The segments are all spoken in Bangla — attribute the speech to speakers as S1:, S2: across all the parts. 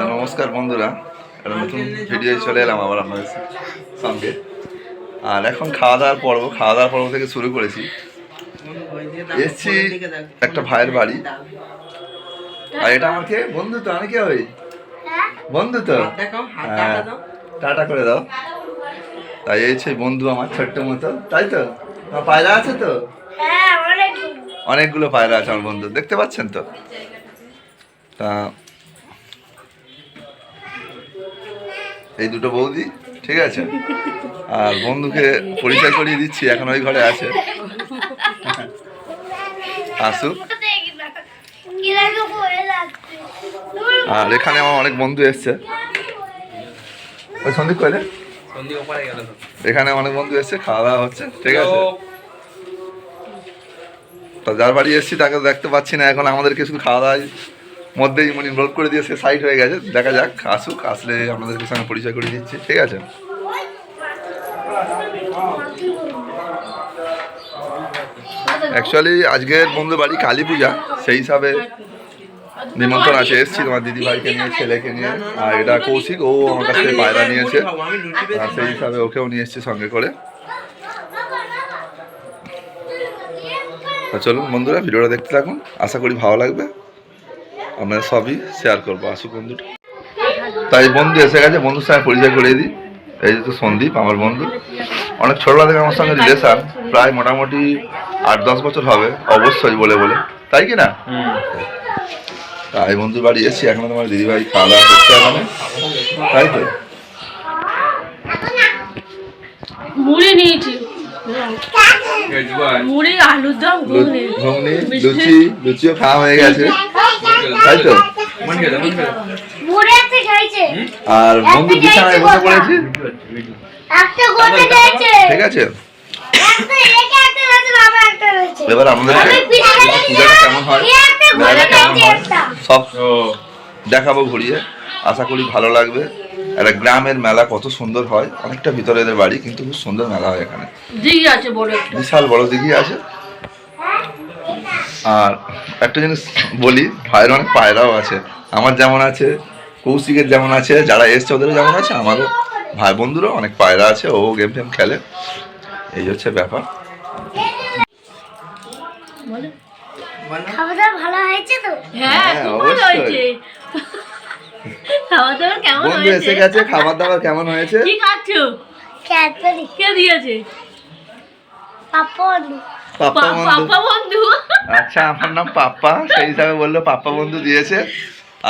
S1: নমস্কার বন্ধুরা। একটা নতুন ভিডিও চলে এলাম আবার আপনাদের সঙ্গে। আর এখন খাওয়া দাওয়ার পর্ব খাওয়া দাওয়ার পর্ব থেকে শুরু করেছি। এসছি একটা ভাইয়ের বাড়ি। আর এটা আমাকে বন্ধু তো আমি কে হই? বন্ধু তো হ্যাঁ।
S2: টাটা
S1: করে দাও। তাই এই সেই বন্ধু আমার ছোট্ট মতো। তাই তো? পায়রা আছে তো?
S3: হ্যাঁ
S1: অনেকগুলো পায়রা আছে আমার বন্ধু। দেখতে পাচ্ছেন তো? তা এই দুটো বৌদি ঠিক আছে? আর বন্ধুকে পরিচয় করিয়ে দিচ্ছি এখন ওই ঘরে আছে। আসুক। আর এখানে আমার অনেক বন্ধু এসছে। ওই সন্দীপ
S2: তো।
S1: এখানে অনেক বন্ধু এসছে খাওয়া দাওয়া হচ্ছে ঠিক আছে? তো যার বাড়ি এসেছি তাকে দেখতে পাচ্ছি না এখন আমাদেরকে শুধু খাওয়া দাওয়ার মধ্যেই মানে ইনভলভ করে দিয়ে সে সাইড হয়ে গেছে, দেখা যাক, আসুক, আসলে আপনাদেরকে সঙ্গে পরিচয় করে দিচ্ছি, ঠিক আছে? অ্যাকচুয়ালি আজকের বন্ধু বাড়ি কালী পূজা, সেই হিসাবে নিমন্ত্রণ আছে, এসছি তোমার দিদি ভাইকে নিয়ে, ছেলেকে নিয়ে, আর এটা কৌশিক, ও আমার কাছ থেকে পায়রা নিয়েছে, আর সেই হিসাবে ওকেও নিয়ে এসছি সঙ্গে করে। চলুন বন্ধুরা, ভিডিওটা দেখতে থাকুন, আশা করি ভালো লাগবে। আমরা সবই শেয়ার করব। আসুক বন্ধুটা। তাই বন্ধু এসে গেছে বন্ধুর সঙ্গে পরিচয় করে দিই। এই যে তো সন্দীপ আমার বন্ধু। অনেক ছোটবেলা থেকে আমার সঙ্গে রিলেশন প্রায় মোটামুটি আট দশ বছর হবে অবশ্যই বলে বলে। তাই কি না? তাই বন্ধুর বাড়ি এসেছি এখনও তোমার দিদিভাই খাওয়া দাওয়া করছে এখানে। তাই তো?
S4: মুড়ি নিয়েছি। মুড়ি আলুর দম ঘুগনি।
S1: লুচি লুচিও খাওয়া হয়ে গেছে। তাই তো আর বন্ধু বিছানায় বসে পড়েছি ঠিক আছে? এবার আমাদের
S3: আমি
S1: পূজাটা কেমন হয়? হয়? সব দেখাবো ঘুরিয়ে। আশা করি ভালো লাগবে। একটা গ্রামের মেলা কত সুন্দর হয়। অনেকটা ভিতরে এদের বাড়ি কিন্তু খুব সুন্দর মেলা হয় এখানে।
S4: দিঘি আছে বড়
S1: বিশাল বড় দিঘি আছে। আর একটা জিনিস বলি ভাইয়ের অনেক পায়রাও আছে। আমার যেমন আছে কৌশিকের যেমন আছে যারা এসছে ওদেরও যেমন আছে আমারও ভাই বন্ধুরও অনেক পায়রা আছে ও গেম টেম খেলে। এই হচ্ছে ব্যাপার।
S3: খাওয়া দাওয়া ভালো হয়েছে তো?
S4: হ্যাঁ
S1: হ্যাঁ, অবশ্যই।
S4: খাওয়া দাওয়া কেমন
S1: বন্ধু
S4: হয়েছে?
S1: এসে গেছে খাবার দাবার কেমন হয়েছে?
S4: কি খাচ্ছ?
S3: ক্যাডবেরি।
S4: কে দিয়েছে?
S3: পাপন
S1: পাপ্পা বন্ধু।
S4: পাপা বন্ধু।
S1: আচ্ছা আমার নাম পাপ্পা সেই হিসাবে বলল পাপ্পা বন্ধু দিয়েছে।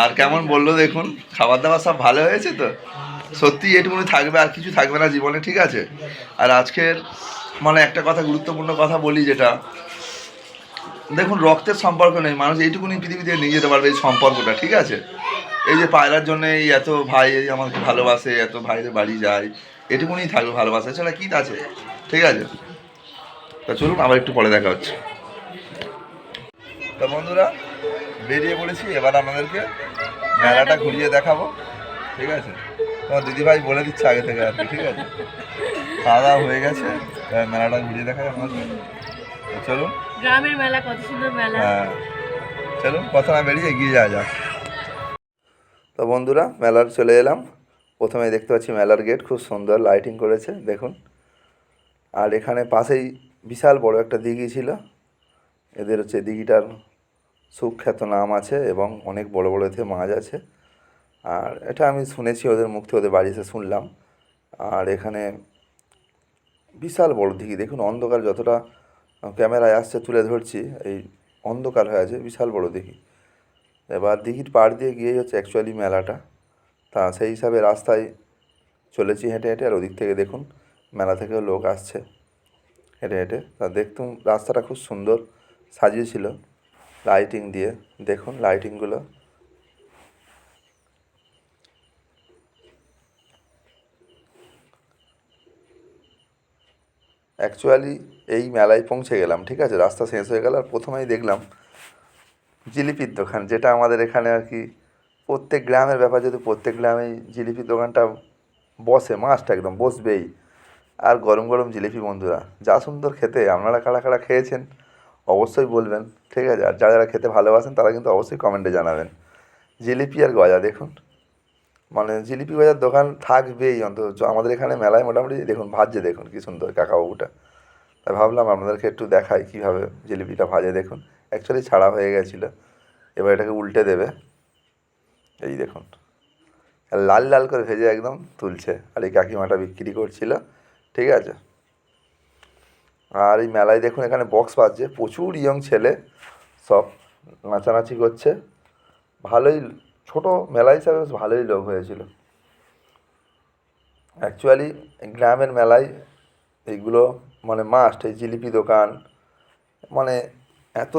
S1: আর কেমন বলল দেখুন খাবার দাবার সব ভালো হয়েছে তো? সত্যি এটুকুনি থাকবে আর কিছু থাকবে না জীবনে ঠিক আছে? আর আজকের মানে একটা কথা গুরুত্বপূর্ণ কথা বলি যেটা দেখুন রক্তের সম্পর্ক নেই মানুষ এইটুকুনি পৃথিবীতে নিয়ে যেতে পারবে এই সম্পর্কটা ঠিক আছে? এই যে পায়রার জন্য এই এত ভাই এই আমাকে ভালোবাসে এত ভাইদের বাড়ি যায় এটুকুনি থাকবে ভালোবাসা এছাড়া কী আছে? ঠিক আছে? তা চলুন আবার একটু পরে দেখা হচ্ছে। তো বন্ধুরা বেরিয়ে পড়েছি এবার আপনাদেরকে মেলাটা ঘুরিয়ে দেখাবো ঠিক আছে? তোমার দিদিভাই বলে দিচ্ছে আগে থেকে আর কি ঠিক আছে? খাওয়া দাওয়া হয়ে গেছে মেলাটা ঘুরিয়ে দেখাই আপনাদের। তো চলুন।
S4: গ্রামের মেলা কত সুন্দর মেলা।
S1: হ্যাঁ। চলুন কথা না বেরিয়ে এগিয়ে যাওয়া যাক। তো বন্ধুরা মেলার চলে এলাম। প্রথমে দেখতে পাচ্ছি মেলার গেট খুব সুন্দর লাইটিং করেছে দেখুন। আর এখানে পাশেই বিশাল বড় একটা দিঘি ছিল। এদের হচ্ছে দিঘিটার সুখ্যাত নাম আছে এবং অনেক বড় বড় এতে মাছ আছে। আর এটা আমি শুনেছি, ওদের মুখ থেকে ওদের বাড়ি এসে শুনলাম। আর এখানে বিশাল বড় দিঘি, দেখুন অন্ধকার যতটা ক্যামেরায় আসছে তুলে ধরছি, এই অন্ধকার হয়ে আছে, বিশাল বড় দিঘি। এবার দিঘির পাড় দিয়ে গিয়েই হচ্ছে অ্যাকচুয়ালি মেলাটা। তা সেই হিসাবে রাস্তায় চলেছি হেঁটে হেঁটে, আর ওদিক থেকে দেখুন, মেলা থেকেও লোক আসছে। হেঁটে হেঁটে। তা দেখতুম রাস্তাটা খুব সুন্দর, সাজিয়েছিল লাইটিং দিয়ে। দেখুন লাইটিংগুলো অ্যাকচুয়ালি এই মেলায় পৌঁছে গেলাম, ঠিক আছে? রাস্তা শেষ হয়ে গেল আর প্রথমেই দেখলাম জিলিপির দোকান, যেটা আমাদের এখানে আর কি প্রত্যেক গ্রামের ব্যাপার, যদি প্রত্যেক গ্রামেই জিলিপির দোকানটা বসে মাস্ট একদম, বসবেই। আর গরম গরম জিলিপি বন্ধুরা, যা সুন্দর খেতে, আপনারা কারা কারা খেয়েছেন অবশ্যই বলবেন, ঠিক আছে? আর যারা যারা খেতে ভালোবাসেন, তারা কিন্তু অবশ্যই কমেন্টে জানাবেন। জিলিপি আর গজা, দেখুন। মানে জিলিপি গজার দোকান থাকবেই অন্তত। আমাদের এখানে মেলায় মোটামুটি, দেখুন, ভাজছে, দেখুন, কি সুন্দর কাকাবাবুটা। তাই ভাবলাম আপনাদেরকে একটু দেখাই কীভাবে জিলিপিটা ভাজে, দেখুন। অ্যাকচুয়ালি ছাড়া হয়ে গেছিল। এবার এটাকে উল্টে দেবে। এই দেখুন। লাল লাল করে ভেজে একদম তুলছে। আর এই কাকিমাটা বিক্রি করছিল। ঠিক আছে? আর এই মেলায় দেখুন এখানে বক্স বাজছে। প্রচুর ইয়ং ছেলে সব নাচানাচি করছে। ভালোই, ছোট মেলা হিসাবে ভালোই লোক হয়েছিল। অ্যাকচুয়ালি গ্রামের মেলায় এইগুলো মানে মাস্ট এই জিলিপি দোকান মানে এত,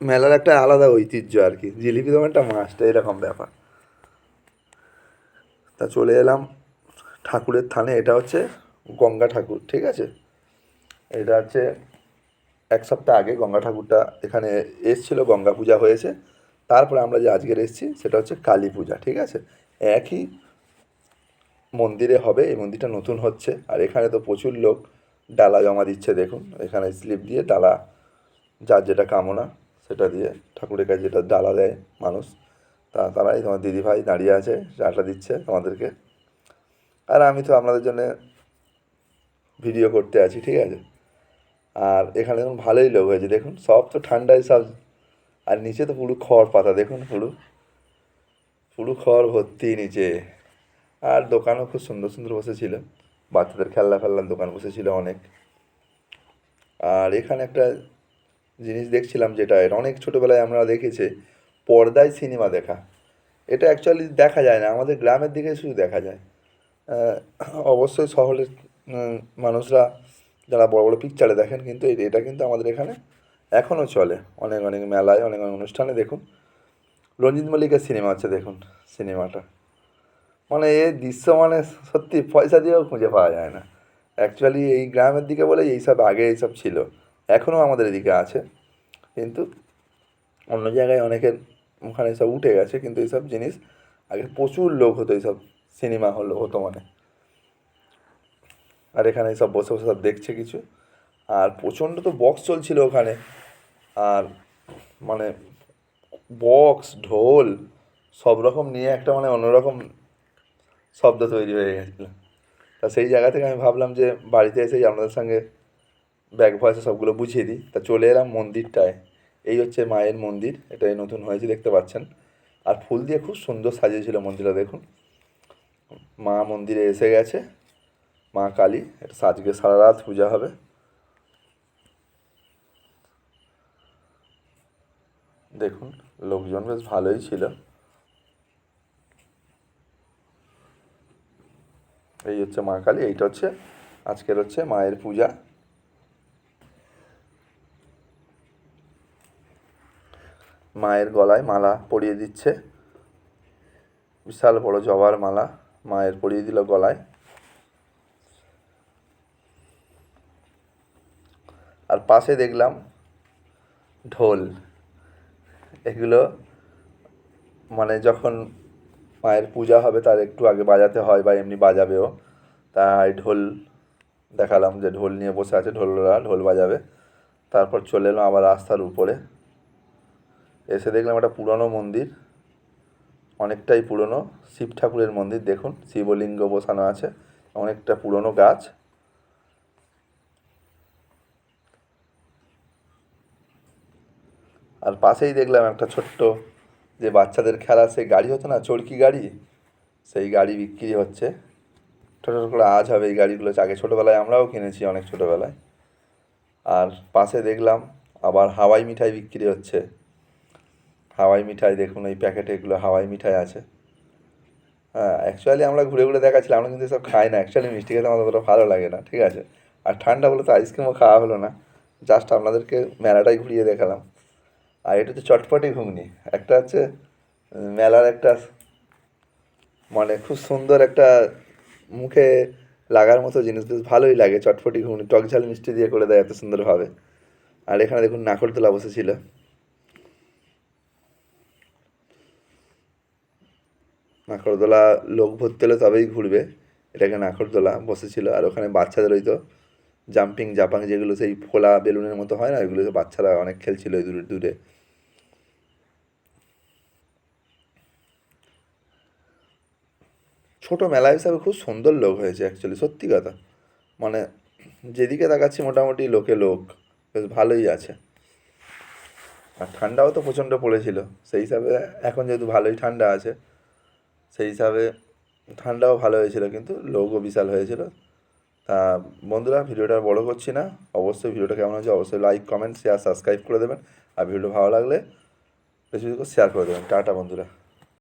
S1: মেলার একটা আলাদা ঐতিহ্য আর কি। জিলিপি দোকানটা মাস্ট এরকম ব্যাপার। তা চলে এলাম ঠাকুরের থানে। এটা হচ্ছে গঙ্গা ঠাকুর, ঠিক আছে? এটা হচ্ছে এক সপ্তাহ আগে গঙ্গা ঠাকুরটা এখানে এসছিল, গঙ্গা পূজা হয়েছে। তারপরে আমরা যে আজকের এসেছি, সেটা হচ্ছে কালী পূজা, ঠিক আছে? একই মন্দিরে হবে, এই মন্দিরটা নতুন হচ্ছে, আর এখানে তো প্রচুর লোক ডালা জমা দিচ্ছে, দেখুন। এখানে স্লিপ দিয়ে ডালা, যার যেটা কামনা, সেটা দিয়ে ঠাকুরের কাছে যেটা ডালা দেয় মানুষ, তা তারাই তোমার দিদিভাই দাঁড়িয়ে আছে ডালা দিচ্ছে তোমাদেরকে। আর আমি তো আপনাদের জন্য ভিডিও করতে আছি, ঠিক আছে? আর এখানে দেখুন ভালোই লোক হয়েছে, দেখুন সব তো ঠান্ডায় সব। আর নিচে তো পুরো খড় পাতা, দেখুন পুরো। পুরো খড় ভর্তি নিচে। আর দোকানও খুব সুন্দর সুন্দর বসেছিল। বাচ্চাদের খেলনা ফেলনার দোকান বসেছিল অনেক। আর এখানে একটা জিনিস দেখছিলাম যেটা, এটা অনেক ছোটোবেলায় আমরা দেখেছি, পর্দায় সিনেমা দেখা। এটা অ্যাকচুয়ালি দেখা যায় না, আমাদের গ্রামের দিকে শুধু দেখা যায়। অবশ্যই শহরের মানুষরা যারা বড় বড় পিকচারে দেখেন কিন্তু এ- এটা কিন্তু আমাদের এখানে এখনও চলে। অনেক অনেক মেলায়, অনেক অনেক অনুষ্ঠানে দেখুন। রঞ্জিত মল্লিকের সিনেমা আছে দেখুন সিনেমাটা মানে এই দৃশ্য মানে সত্যি পয়সা দিয়েও খুঁজে পাওয়া যায় না। অ্যাকচুয়ালি এই গ্রামের দিকে বলে এইসব আগে এইসব ছিল। এখনও আমাদের এদিকে আছে। কিন্তু অন্য জায়গায় অনেকের ওখানে সব উঠে গেছে, কিন্তু এইসব জিনিস আগে প্রচুর লোক হতো এইসব সিনেমা হলো হতো মানে। আর এখানে সব বসে বসে সব দেখছে কিছু। আর প্রচণ্ড তো বক্স চলছিল ওখানে। আর মানে বক্স ঢোল সব রকম নিয়ে একটা মানে অন্যরকম শব্দ তৈরি হয়ে গেছিল। তা সেই জায়গা থেকে আমি ভাবলাম যে বাড়িতে এসেই আপনাদের সঙ্গে ব্যাক ভয়েসে সবগুলো বুঝিয়ে দিই। তা চলে এলাম মন্দিরটায়। এই হচ্ছে মায়ের মন্দির। এটাই নতুন হয়েছে, দেখতে পাচ্ছেন। আর ফুল দিয়ে খুব সুন্দর সাজিয়েছিল মন্দিরটা, দেখুন। মা মন্দিরে এসে গেছে। মা কালী, এটা আজকে সারা রাত, পূজা হবে। দেখুন, লোকজন বেশ ভালোই ছিল। এই হচ্ছে মা কালী, এইটা হচ্ছে, আজকের হচ্ছে মায়ের পূজা। মায়ের গলায় মালা পরিয়ে দিচ্ছে। বিশাল বড় জবার মালা মায়ের পরিয়ে দিল গলায়। আর পাশে দেখলাম ঢোল। এগুলো মানে যখন মায়ের পূজা হবে তার একটু আগে বাজাতে হয় বা এমনি বাজাবেও। তাই ঢোল দেখালাম যে ঢোল নিয়ে বসে আছে, ঢোলরা ঢোল বাজাবে। তারপর চলে এলাম আবার রাস্তার উপরে। এসে দেখলাম একটা পুরনো মন্দির, অনেকটাই পুরনো। শিব ঠাকুরের মন্দির, দেখুন, শিবলিঙ্গ বসানো আছে, অনেকটা পুরনো গাছ। আর পাশেই দেখলাম একটা ছোট্ট যে বাচ্চাদের খেলা, সেই গাড়ি হতো না চরকি গাড়ি? সেই গাড়ি বিক্রি হচ্ছে। ছোটো ছোটো করে আজ হবে এই গাড়িগুলো। আগে ছোটোবেলায় আমরাও কিনেছি অনেক ছোটোবেলায়। আর পাশে দেখলাম আবার হাওয়াই মিঠাই বিক্রি হচ্ছে। হাওয়াই মিঠাই, দেখুন এই প্যাকেটে এগুলো হাওয়াই মিঠাই আছে। হ্যাঁ অ্যাকচুয়ালি আমরা ঘুরে ঘুরে দেখাচ্ছিলাম, আমরা কিন্তু সব খাই না। অ্যাকচুয়ালি মিষ্টি খেতে আমাদের অতটা ভালো লাগে না, ঠিক আছে? আর ঠান্ডা বলে তো আইসক্রিমও খাওয়া হলো না। জাস্ট আপনাদেরকে মেলাটাই ঘুরিয়ে দেখালাম। আর এটা তো চটপটি ঘুগনি। একটা হচ্ছে মেলার একটা মানে খুব সুন্দর একটা মুখে লাগার মতো জিনিস। বেশ ভালোই লাগে চটপটি ঘুগনি। টক ঝাল মিষ্টি দিয়ে করে দেয় এত সুন্দরভাবে। আর এখানে দেখুন নাকরদোলা বসেছিল। নাকরদোলা লোক ভর্তি হলে তবেই ঘুরবে। এটাকে নাকরদোলা বসেছিল। আর ওখানে বাচ্চাদের ওই তো জাম্পিং জাপাং যেগুলো সেই ফোলা বেলুনের মতো হয় না, ওইগুলো বাচ্চারা অনেক খেলছিল দূরে দূরে ছোট মেলা হিসাবে খুব সুন্দর লোক হয়েছে অ্যাকচুয়ালি সত্যি কথা। মানে যেদিকে তাকাচ্ছি, মোটামুটি লোকে লোক, বেশ ভালোই আছে। আর ঠান্ডাও তো প্রচণ্ড পড়েছিল, সেই হিসাবে এখন যেহেতু ভালোই ঠান্ডা আছে, সেই হিসাবে ঠান্ডাও ভালো হয়েছিল, কিন্তু লোকও বিশাল হয়েছিল। তা, বন্ধুরা, ভিডিওটা বড় করছি না। অবশ্যই ভিডিওটা কেমন হয়েছে, অবশ্যই লাইক কমেন্ট শেয়ার সাবস্ক্রাইব করে দেবেন। আর ভিডিও ভালো লাগলে, বেশি শেয়ার করে দেবেন। টাটা, বন্ধুরা।